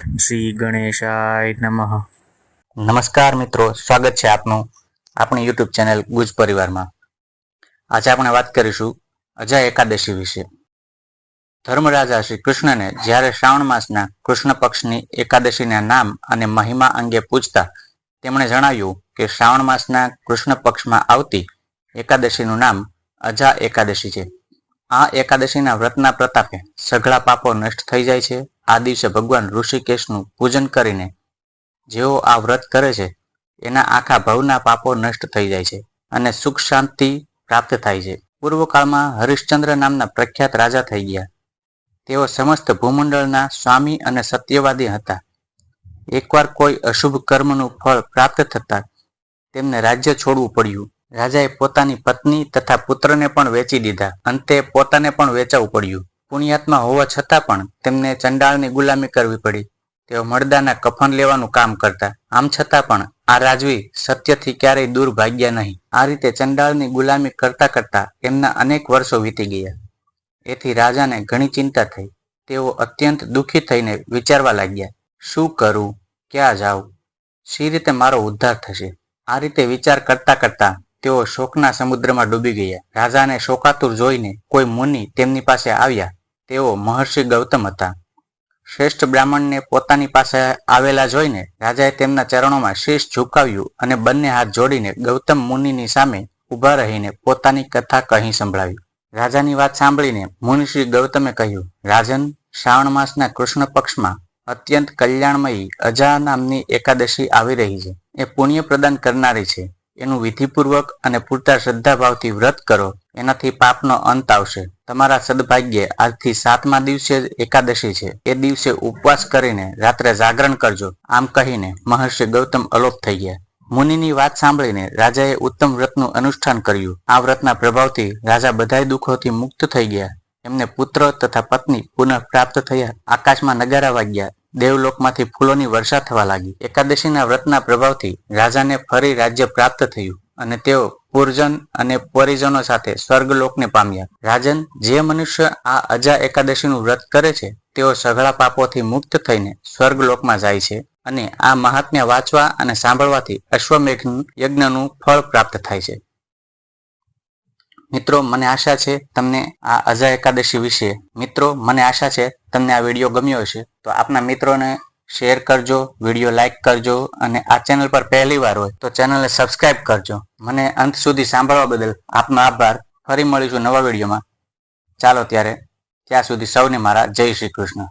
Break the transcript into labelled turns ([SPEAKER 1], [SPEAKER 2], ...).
[SPEAKER 1] શ્રી ગણેશાય નમઃ.
[SPEAKER 2] નમસ્કાર મિત્રો, સ્વાગત છે આપનું આપણી યુટ્યુબ ચેનલ ગુજ પરિવારમાં. આજે આપણે વાત કરીશું અજય એકાદશી વિશે. ધર્મરાજા શ્રી કૃષ્ણને જ્યારે શ્રાવણ માસના કૃષ્ણ પક્ષની એકાદશીના નામ અને મહિમા અંગે પૂછતા તેમણે જણાવ્યું કે શ્રાવણ માસના કૃષ્ણ પક્ષમાં આવતી એકાદશીનું નામ અજા એકાદશી છે. આ એકાદશીના વ્રતના પ્રતાપે સઘળા પાપો નષ્ટ થઈ જાય છે. આ દિવસે ભગવાન ઋષિકેશનું પૂજન કરીને જેઓ આ વ્રત કરે છે, એના આખા ભવના પાપો નષ્ટ થઈ જાય છે અને સુખ શાંતિ પ્રાપ્ત થાય છે. પૂર્વકાળમાં હરિશ્ચંદ્ર નામના પ્રખ્યાત રાજા થઈ ગયા. તેઓ સમસ્ત ભૂમંડળના સ્વામી અને સત્યવાદી હતા. એકવાર કોઈ અશુભ કર્મનું ફળ પ્રાપ્ત થતાં તેમને રાજ્ય છોડવું પડ્યું. રાજાએ પોતાની પત્ની તથા પુત્રને પણ વેચી દીધા. અંતે પોતાને પણ વેચાવું પડ્યું. પુણ્યાત્મા હોવા છતાં પણ તેમને ચંડાળની ગુલામી કરવી પડી. તેઓ મળદાના કફન લેવાનું કામ કરતા. આમ છતાં પણ આ રાજવી સત્યથી ક્યારેય દૂર ભાગ્યા નહીં. આ રીતે ચંડાળની ગુલામી કરતા કરતા એમના અનેક વર્ષો વીતી ગયા. એથી રાજાને ઘણી ચિંતા થઈ. તેઓ અત્યંત દુઃખી થઈને વિચારવા લાગ્યા, શું કરું? ક્યાં જાઉં? શી રીતે મારો ઉદ્ધાર થશે? આ રીતે વિચાર કરતા કરતા તેઓ શોકના સમુદ્રમાં ડૂબી ગયા. રાજાને શોકાતુર જોઈને કોઈ મુનિ તેમની પાસે આવ્યા. તેઓ મહર્ષિ ગૌતમ હતા. શ્રેષ્ઠ બ્રાહ્મણને પોતાની પાસે આવેલા જોઈને રાજાએ તેમના ચરણોમાં શીશ ઝુકાવ્યું અને બંને હાથ જોડીને ગૌતમ મુનિની સામે ઊભા રહીને પોતાની કથા કહી સંભળાવી. રાજાની વાત સાંભળીને મુનિશ્રી ગૌતમે કહ્યું, રાજન, શ્રાવણ માસના કૃષ્ણ પક્ષમાં અત્યંત કલ્યાણમયી અજા નામની એકાદશી આવી રહી છે. એ પુણ્ય પ્રદાન કરનારી છે. એનું વિધિપૂર્વક અને પૂરતા શ્રદ્ધાભાવથી વ્રત કરો. એનાથી પાપનો અંત આવશે. તમારા સદભાગ્યે આજથી સાતમા દિવસે એકાદશી છે. એ દિવસે ઉપવાસ કરીને રાત્રે જાગરણ કરજો. આમ કહીને મહર્ષિ ગૌતમ અલોપ થઈ ગયા. મુનિની વાત સાંભળીને રાજાએ ઉત્તમ વ્રતનું અનુષ્ઠાન કર્યું. આ વ્રતના પ્રભાવથી રાજા બધાય દુઃખોથી મુક્ત થઈ ગયા. એમને પુત્ર તથા પત્ની પુનઃ પ્રાપ્ત થયા. આકાશમાં નગારા વાગ્યા. દેવલોકમાંથી ફૂલોની વર્ષા થવા લાગી. એકાદશીના વ્રતના પ્રભાવથી રાજાને ફરી રાજ્ય પ્રાપ્ત થયું અને તેઓ પૂર્જન અને પરિજનો સાથે સ્વર્ગલોકને પામ્યા. રાજન જે મનુષ્ય આ અજા એકાદશીનું વ્રત કરે છે, તેઓ સઘળા પાપોથી મુક્ત થઈને સ્વર્ગલોકમાં જાય છે અને આ મહાત્મ્ય વાંચવા અને સાંભળવાથી અશ્વમેઘ યજ્ઞનું ફળ પ્રાપ્ત થાય છે. મિત્રો, મને આશા છે તમને આ અજા એકાદશી વિશે. મિત્રો, મને આશા છે તમને આ વીડિયો ગમ્યો હશે. તો આપના મિત્રોને શેર કરજો, વીડિયો લાઈક કરજો અને આ ચેનલ પર પહેલી વાર હોય તો ચેનલને સબસ્ક્રાઇબ કરજો. મને અંત સુધી સાંભળવા બદલ આપનો આભાર. ફરી મળીશું નવા વિડીયોમાં. ચાલો ત્યારે, ત્યાં સુધી સૌને મારા જય શ્રી કૃષ્ણ.